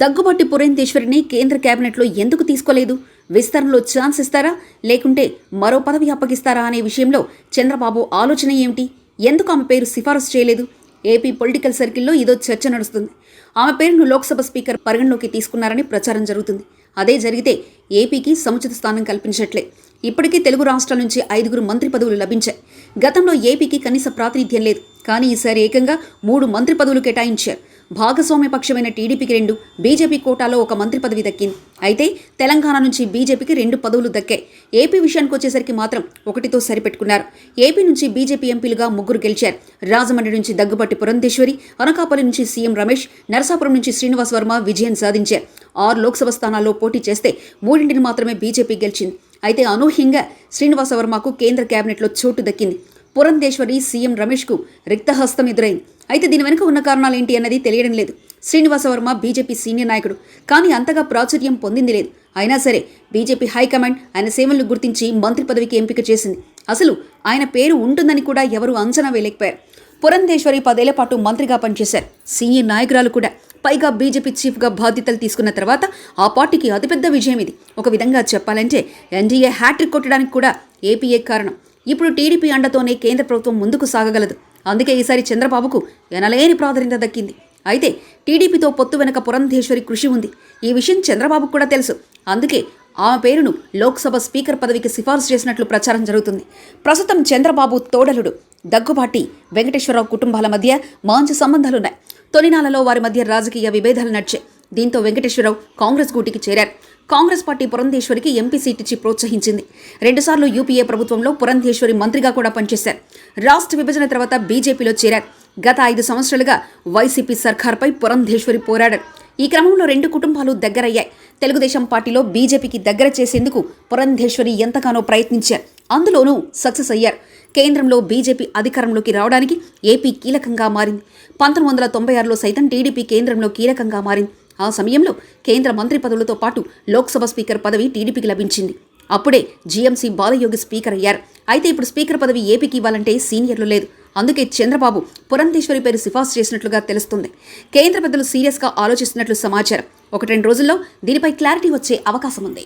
దగ్గుబాటి పురేందేశ్వరిని కేంద్ర కేబినెట్లో ఎందుకు తీసుకోలేదు? విస్తరణలో ఛాన్స్ ఇస్తారా? లేకుంటే మరో పదవి అప్పగిస్తారా అనే విషయంలో చంద్రబాబు ఆలోచన ఏమిటి? ఎందుకు ఆమె పేరు సిఫారసు చేయలేదు? ఏపీ పొలిటికల్ సర్కిల్లో ఇదో చర్చ నడుస్తుంది. ఆమె పేరును లోక్సభ స్పీకర్ పరిగణలోకి తీసుకున్నారని ప్రచారం జరుగుతుంది. అదే జరిగితే ఏపీకి సముచిత స్థానం కల్పించట్లే. ఇప్పటికే తెలుగు రాష్ట్రాల నుంచి ఐదుగురు మంత్రి పదవులు లభించాయి. గతంలో ఏపీకి కనీస ప్రాతినిధ్యం లేదు. కానీ ఈసారి ఏకంగా మూడు మంత్రి పదవులు కేటాయించారు. భాగస్వామ్య పక్షమైన టీడీపీకి రెండు బీజేపీ కోటాలో ఒక మంత్రి పదవి దక్కింది. అయితే తెలంగాణ నుంచి బీజేపీకి రెండు పదవులు దక్కాయి. ఏపీ విషయానికి వచ్చేసరికి మాత్రం ఒకటితో సరిపెట్టుకున్నారు. ఏపీ నుంచి బీజేపీ ఎంపీలుగా ముగ్గురు గెలిచారు. రాజమండ్రి నుంచి దగ్గుబాటి పురంధేశ్వరి అనకాపల్లి నుంచి సీఎం రమేష్ నరసాపురం నుంచి శ్రీనివాస్ వర్మ విజయం సాధించారు. ఆరు లోక్సభ స్థానాల్లో పోటీ చేస్తే మూడింటిని మాత్రమే బీజేపీ గెలిచింది. అయితే అనూహ్యంగా శ్రీనివాస వర్మకు కేంద్ర కేబినెట్లో చోటు దక్కింది. పురంధేశ్వరి సీఎం రమేష్కు రిక్తహస్తం ఎదురైంది. అయితే దీని వెనుక ఉన్న కారణాలు ఏంటి అన్నది తెలియడం లేదు. శ్రీనివాస వర్మ బీజేపీ సీనియర్ నాయకుడు. కానీ అంతగా ప్రాచుర్యం పొందింది లేదు. అయినా సరే బీజేపీ హైకమాండ్ ఆయన సేవలను గుర్తించి మంత్రి పదవికి ఎంపిక చేసింది. అసలు ఆయన పేరు ఉంటుందని కూడా ఎవరూ అంచనా వేయలేకపోయారు. పురంధేశ్వరి పదేళ్ళ పాటు మంత్రిగా పనిచేశారు. సీనియర్ నాయకురాలు కూడా. పైగా బీజేపీ చీఫ్గా బాధ్యతలు తీసుకున్న తర్వాత ఆ పార్టీకి అతిపెద్ద విజయం ఇది. ఒక విధంగా చెప్పాలంటే ఎన్డీఏ హ్యాట్రిక్ కొట్టడానికి కూడా ఏపీఏ కారణం. ఇప్పుడు టీడీపీ అండతోనే కేంద్ర ప్రభుత్వం ముందుకు సాగగలదు. అందుకే ఈసారి చంద్రబాబుకు ఎనలేని ప్రాధాన్యత దక్కింది. అయితే టీడీపీతో పొత్తు వెనక పురంధేశ్వరి కృషి ఉంది. ఈ విషయం చంద్రబాబుకు కూడా తెలుసు. అందుకే ఆమె పేరును లోక్సభ స్పీకర్ పదవికి సిఫార్సు చేసినట్లు ప్రచారం జరుగుతుంది. ప్రస్తుతం చంద్రబాబు తోడలుడు. దగ్గుబాటి వెంకటేశ్వరరావు కుటుంబాల మధ్య మంచి సంబంధాలున్నాయి. తొలినాలలో వారి మధ్య రాజకీయ విభేదాలు నడిచాయి. దీంతో వెంకటేశ్వరరావు కాంగ్రెస్ గూటికి చేరారు. కాంగ్రెస్ పార్టీ పురంధేశ్వరికి ఎంపీ సీట్ ఇచ్చి ప్రోత్సహించింది. రెండుసార్లు యూపీఏ ప్రభుత్వంలో పురంధేశ్వరి మంత్రిగా కూడా పనిచేశారు. రాష్ట్ర విభజన తర్వాత బీజేపీలో చేరారు. గత ఐదు సంవత్సరాలుగా వైసీపీ సర్కార్పై పురంధేశ్వరి పోరాడారు. ఈ క్రమంలో రెండు కుటుంబాలు దగ్గరయ్యాయి. తెలుగుదేశం పార్టీలో బీజేపీకి దగ్గర చేసేందుకు పురంధేశ్వరి ఎంతగానో ప్రయత్నించారు. అందులోనూ సక్సెస్ అయ్యారు. కేంద్రంలో బీజేపీ అధికారంలోకి రావడానికి ఏపీ కీలకంగా మారింది. పంతొమ్మిది వందల తొంభై ఆరులో సైతం టీడీపీ కేంద్రంలో కీలకంగా మారింది. ఆ సమయంలో కేంద్ర మంత్రి పదవులతో పాటు లోక్సభ స్పీకర్ పదవి టీడీపీకి లభించింది. అప్పుడే జీఎంసీ బాలయోగి స్పీకర్ అయ్యారు. అయితే ఇప్పుడు స్పీకర్ పదవి ఏపీకి ఇవ్వాలంటే సీనియర్లు లేదు అందుకే చంద్రబాబు పురంధేశ్వరి పేరు సిఫార్సు చేసినట్లుగా తెలుస్తుంది. కేంద్ర పెద్దలు సీరియస్గా ఆలోచిస్తున్నట్లు సమాచారం. ఒకటి రెండు రోజుల్లో దీనిపై క్లారిటీ వచ్చే అవకాశం ఉంది.